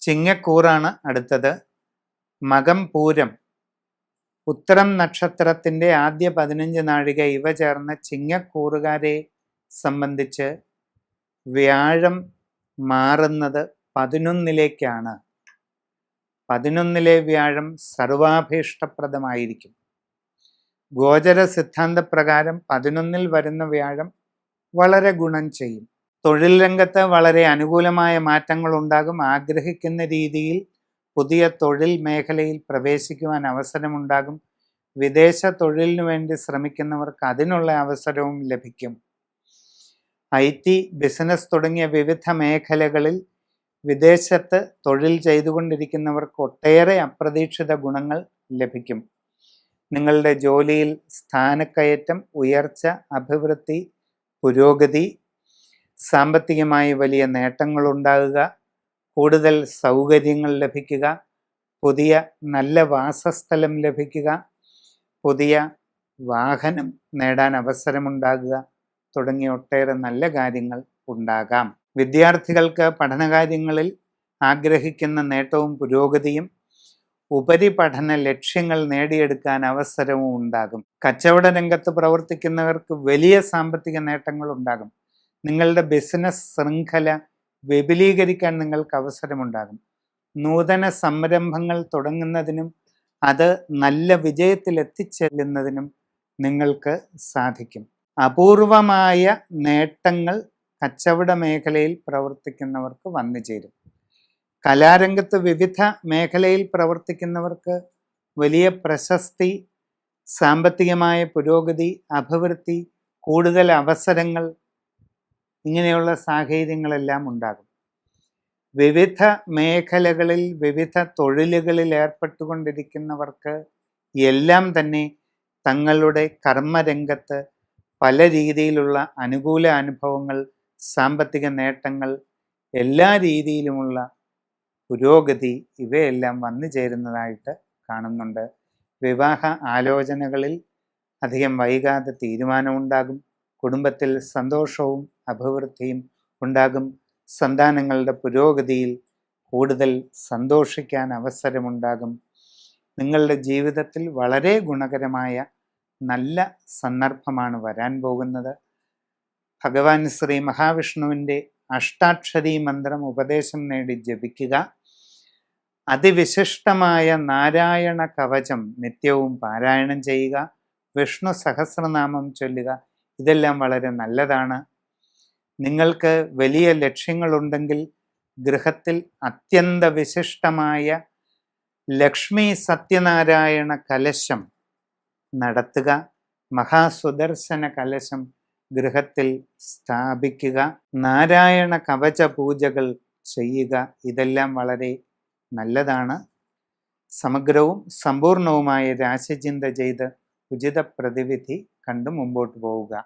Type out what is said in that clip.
ചിങ്ങക്കൂറാണ് അടുത്തത്. മകം പൂരം. ഉത്തരം നക്ഷത്രത്തിന്റെ ആദ്യ പതിനഞ്ച് നാഴിക ഇവ ചേർന്ന ചിങ്ങക്കൂറുകാരെ സംബന്ധിച്ച് വ്യാഴം മാറുന്നത് പതിനൊന്നിലേക്കാണ്. പതിനൊന്നിലെ വ്യാഴം സർവാഭീഷ്ടപ്രദമായിരിക്കും. ഗോചര സിദ്ധാന്തപ്രകാരം പതിനൊന്നിൽ വരുന്ന വ്യാഴം വളരെ ഗുണം ചെയ്യും. തൊഴിൽ രംഗത്ത് വളരെ അനുകൂലമായ മാറ്റങ്ങൾ ഉണ്ടാകും ആഗ്രഹിക്കുന്ന രീതിയിൽ പുതിയ തൊഴിൽ മേഖലയിൽ പ്രവേശിക്കുവാൻ അവസരമുണ്ടാകും. വിദേശ തൊഴിലിനു വേണ്ടി ശ്രമിക്കുന്നവർക്ക് അതിനുള്ള അവസരവും ലഭിക്കും. ഐ ടി ബിസിനസ് തുടങ്ങിയ വിവിധ മേഖലകളിൽ വിദേശത്ത് തൊഴിൽ ചെയ്തുകൊണ്ടിരിക്കുന്നവർക്ക് ഒട്ടേറെ അപ്രതീക്ഷിത ഗുണങ്ങൾ ലഭിക്കും. നിങ്ങളുടെ ജോലിയിൽ സ്ഥാനക്കയറ്റം ഉയർച്ച അഭിവൃദ്ധി പുരോഗതി സാമ്പത്തികമായി വലിയ നേട്ടങ്ങൾ ഉണ്ടാകുക കൂടുതൽ സൗകര്യങ്ങൾ ലഭിക്കുക പുതിയ നല്ല വാസസ്ഥലം ലഭിക്കുക പുതിയ വാഹനം നേടാൻ അവസരമുണ്ടാകുക തുടങ്ങിയ ഒട്ടേറെ നല്ല കാര്യങ്ങൾ ഉണ്ടാകാം. വിദ്യാർത്ഥികൾക്ക് പഠനകാര്യങ്ങളിൽ ആഗ്രഹിക്കുന്ന നേട്ടവും പുരോഗതിയും ഉപരിപഠന ലക്ഷ്യങ്ങൾ നേടിയെടുക്കാൻ അവസരവും ഉണ്ടാകും. കച്ചവട രംഗത്ത് പ്രവർത്തിക്കുന്നവർക്ക് വലിയ സാമ്പത്തിക നേട്ടങ്ങൾ ഉണ്ടാകും. നിങ്ങളുടെ ബിസിനസ് ശൃംഖല വിപുലീകരിക്കാൻ നിങ്ങൾക്ക് അവസരമുണ്ടാകും. നൂതന സംരംഭങ്ങൾ തുടങ്ങുന്നതിനും അത് നല്ല വിജയത്തിൽ എത്തിച്ചെല്ലുന്നതിനും നിങ്ങൾക്ക് സാധിക്കും. അപൂർവമായ നേട്ടങ്ങൾ കച്ചവട മേഖലയിൽ പ്രവർത്തിക്കുന്നവർക്ക് വന്നു ചേരും. കലാരംഗത്ത് വിവിധ മേഖലയിൽ പ്രവർത്തിക്കുന്നവർക്ക് വലിയ പ്രശസ്തി സാമ്പത്തികമായ പുരോഗതി അഭിവൃദ്ധി കൂടുതൽ അവസരങ്ങൾ ഇങ്ങനെയുള്ള സാഹചര്യങ്ങളെല്ലാം ഉണ്ടാകും. വിവിധ മേഖലകളിൽ വിവിധ തൊഴിലുകളിൽ ഏർപ്പെട്ടുകൊണ്ടിരിക്കുന്നവർക്ക് എല്ലാം തന്നെ തങ്ങളുടെ കർമ്മരംഗത്ത് പല രീതിയിലുള്ള അനുകൂല അനുഭവങ്ങൾ സാമ്പത്തിക നേട്ടങ്ങൾ എല്ലാ രീതിയിലുമുള്ള പുരോഗതി ഇവയെല്ലാം വന്നു ചേരുന്നതായിട്ട് കാണുന്നുണ്ട്. വിവാഹ ആലോചനകളിൽ അധികം വൈകാതെ തീരുമാനമുണ്ടാകും. കുടുംബത്തിൽ സന്തോഷവും അഭിവൃദ്ധിയും ഉണ്ടാകും. സന്താനങ്ങളുടെ പുരോഗതിയിൽ കൂടുതൽ സന്തോഷിക്കാൻ അവസരമുണ്ടാകും. നിങ്ങളുടെ ജീവിതത്തിൽ വളരെ ഗുണകരമായ നല്ല സന്ദർഭമാണ് വരാൻ പോകുന്നത്. ഭഗവാൻ ശ്രീ മഹാവിഷ്ണുവിന്റെ അഷ്ടാക്ഷരി മന്ത്രം ഉപദേശം നേടി ജപിക്കുക. അതിവിശിഷ്ടമായ നാരായണ കവചം നിത്യവും പാരായണം ചെയ്യുക. വിഷ്ണു സഹസ്രനാമം ചൊല്ലുക. ഇതെല്ലാം വളരെ നല്ലതാണ്. നിങ്ങൾക്ക് വലിയ ലക്ഷ്യങ്ങളുണ്ടെങ്കിൽ ഗൃഹത്തിൽ അത്യന്ത വിശിഷ്ടമായ ലക്ഷ്മി സത്യനാരായണ കലശം നടത്തുക. മഹാസുദർശന കലശം ഗൃഹത്തിൽ സ്ഥാപിക്കുക. നാരായണ കവച പൂജകൾ ചെയ്യുക. ഇതെല്ലാം വളരെ നല്ലതാണ്. സമഗ്രവും സമ്പൂർണവുമായ രാശിചിന്ത ചെയ്ത് ഉചിത പ്രതിവിധി കണ്ടു മുമ്പോട്ട് പോവുക.